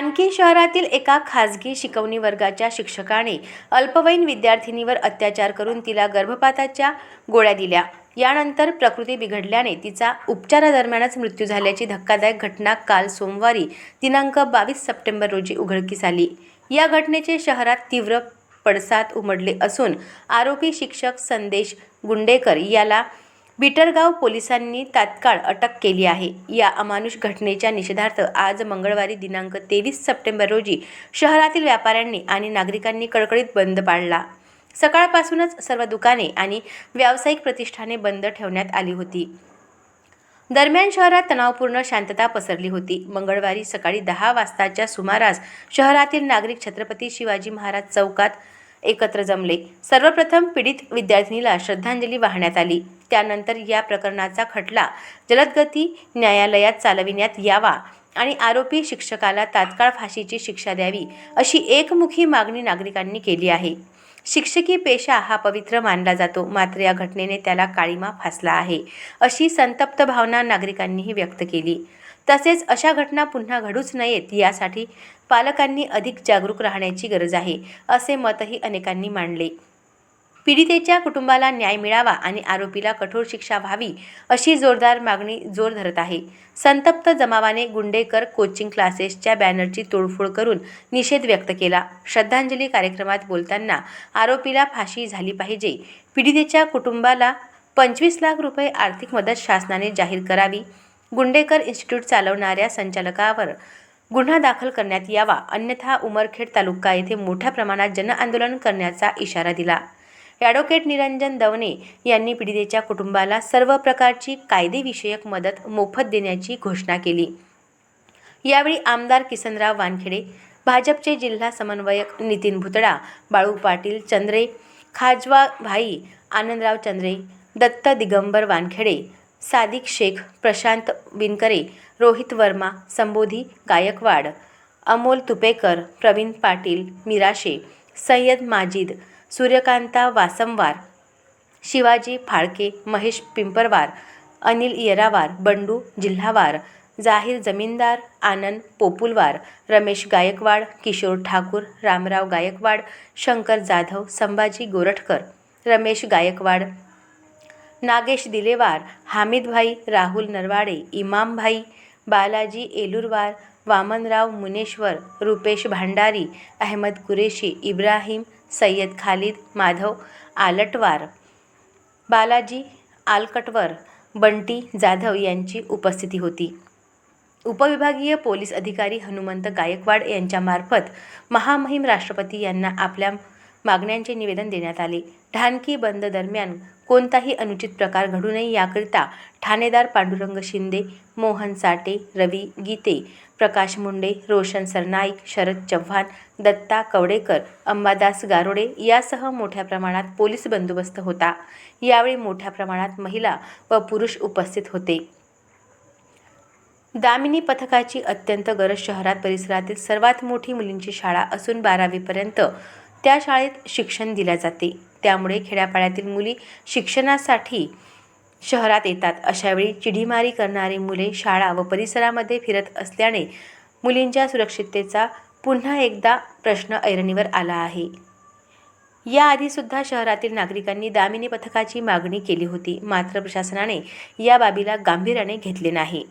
ढानकी शहरातील एका खासगी शिकवणी वर्गाच्या शिक्षकाने अल्पवयीन विद्यार्थिनीवर अत्याचार करून तिला गर्भपाताच्या गोळ्या दिल्या. यानंतर प्रकृती बिघडल्याने तिचा उपचारादरम्यानच मृत्यू झाल्याची धक्कादायक घटना काल सोमवारी दिनांक बावीस सप्टेंबर रोजी उघडकीस आली. या घटनेचे शहरात तीव्र पडसाद उमडले असून आरोपी शिक्षक संदेश गुंडेकर याला बिटरगाव पोलिसांनी तात्काळ अटक केली आहे. या अमानुष घटनेच्या निषेधार्थ आज मंगळवारी दिनांक तेवीस सप्टेंबर रोजी शहरातील व्यापाऱ्यांनी आणि नागरिकांनी कडकडीत बंद पाडला. सकाळपासूनच सर्व दुकाने आणि व्यावसायिक प्रतिष्ठाने बंद ठेवण्यात आली होती. दरम्यान शहरात तणावपूर्ण शांतता पसरली होती. मंगळवारी सकाळी दहा वाजताच्या सुमारास शहरातील नागरिक छत्रपती शिवाजी महाराज चौकात एकत्र जमले. सर्वप्रथम पीडित विद्यार्थिनीला श्रद्धांजली वाहण्यात आली. त्यानंतर या प्रकरणाचा खटला जलदगती न्यायालयात चालविण्यात यावा आणि आरोपी शिक्षकाला तात्काळ फाशीची शिक्षा द्यावी अशी एकमुखी मागणी नागरिकांनी केली आहे. शिक्षकी पेशा हा पवित्र मानला जातो मात्र या घटनेने त्याला काळीमा फासला आहे अशी संतप्त भावना नागरिकांनीही व्यक्त केली. तसेच अशा घटना पुन्हा घडूच नयेत यासाठी पालकांनी अधिक जागरूक राहण्याची गरज आहे असे मतही अनेकांनी मांडले. पीडितेच्या कुटुंबाला न्याय मिळावा आणि आरोपीला कठोर शिक्षा व्हावी अशी जोरदार मागणी जोर धरत आहे. संतप्त जमावाने गुंडेकर कोचिंग क्लासेसच्या बॅनरची तोडफोड करून निषेध व्यक्त केला. श्रद्धांजली कार्यक्रमात बोलताना आरोपीला फाशी झाली पाहिजे. पीडितेच्या कुटुंबाला पंचवीस लाख रुपये आर्थिक मदत शासनाने जाहीर करावी. गुंडेकर इन्स्टिट्यूट चालवणाऱ्या संचालकावर गुन्हा दाखल करण्यात यावा. अन्यथा उमरखेड तालुका येथे मोठ्या प्रमाणात जनआंदोलन करण्याचा इशारा दिला. ॲडव्होकेट निरंजन दवने यांनी पीडितेच्या कुटुंबाला सर्व प्रकारची कायदेविषयक मदत मोफत देण्याची घोषणा केली. यावेळी आमदार किसनराव वानखेडे भाजपचे जिल्हा समन्वयक नितीन भुतडा बाळू पाटील चंद्रे खाजवा भाई आनंदराव चंद्रे दत्त दिगंबर वानखेडे सादिक शेख प्रशांत विनकरे रोहित वर्मा संबोधी गायकवाड अमोल तुपेकर प्रवीण पाटील मिराशे सय्यद माजिद सूर्यकांता वासमवार शिवाजी फाळके महेश पिंपरवार अनिल येरावार बंडू जिल्हावार जाहीर जमीनदार आनंद पोपुलवार रमेश गायकवाड किशोर ठाकूर रामराव गायकवाड शंकर जाधव संभाजी गोरठकर रमेश गायकवाड नागेश दिलेवार हामिदभाई राहुल नरवाडे इमामभाई बालाजी एलुरवार वामनराव मुनेश्वर रुपेश भांडारी अहमद कुरेशी इब्राहिम सय्यद खालिद माधव आलटवार बालाजी आलकटवर बंटी जाधव यांची उपस्थिती होती. उपविभागीय पोलीस अधिकारी हनुमंत गायकवाड यांच्यामार्फत महामहिम राष्ट्रपती यांना आपल्या मागण्यांचे निवेदन देण्यात आले. ढानकी बंद दरम्यान कोणताही अनुचित प्रकार घडू नये याकरिता ठाणेदार पांडुरंग शिंदे मोहन साटे रवी गीते प्रकाश मुंडे रोशन सरनाईक शरद चव्हाण दत्ता कवडेकर अंबादास गारोडे यासह मोठ्या प्रमाणात पोलीस बंदोबस्त होता. यावेळी मोठ्या प्रमाणात महिला व पुरुष उपस्थित होते. दामिनी पथकाची अत्यंत गरज शहरात परिसरातील सर्वात मोठी मुलींची शाळा असून बारावीपर्यंत त्या शाळेत शिक्षण दिल्या जाते. त्यामुळे खेड्यापाड्यातील मुली शिक्षणासाठी शहरात येतात. अशावेळी चिढीमारी करणारी मुले शाळा व परिसरामध्ये फिरत असल्याने मुलींच्या सुरक्षिततेचा पुन्हा एकदा प्रश्न ऐरणीवर आला आहे. याआधीसुद्धा शहरातील नागरिकांनी दामिनी पथकाची मागणी केली होती. मात्र प्रशासनाने या बाबीला गांभीर्याने घेतले नाही.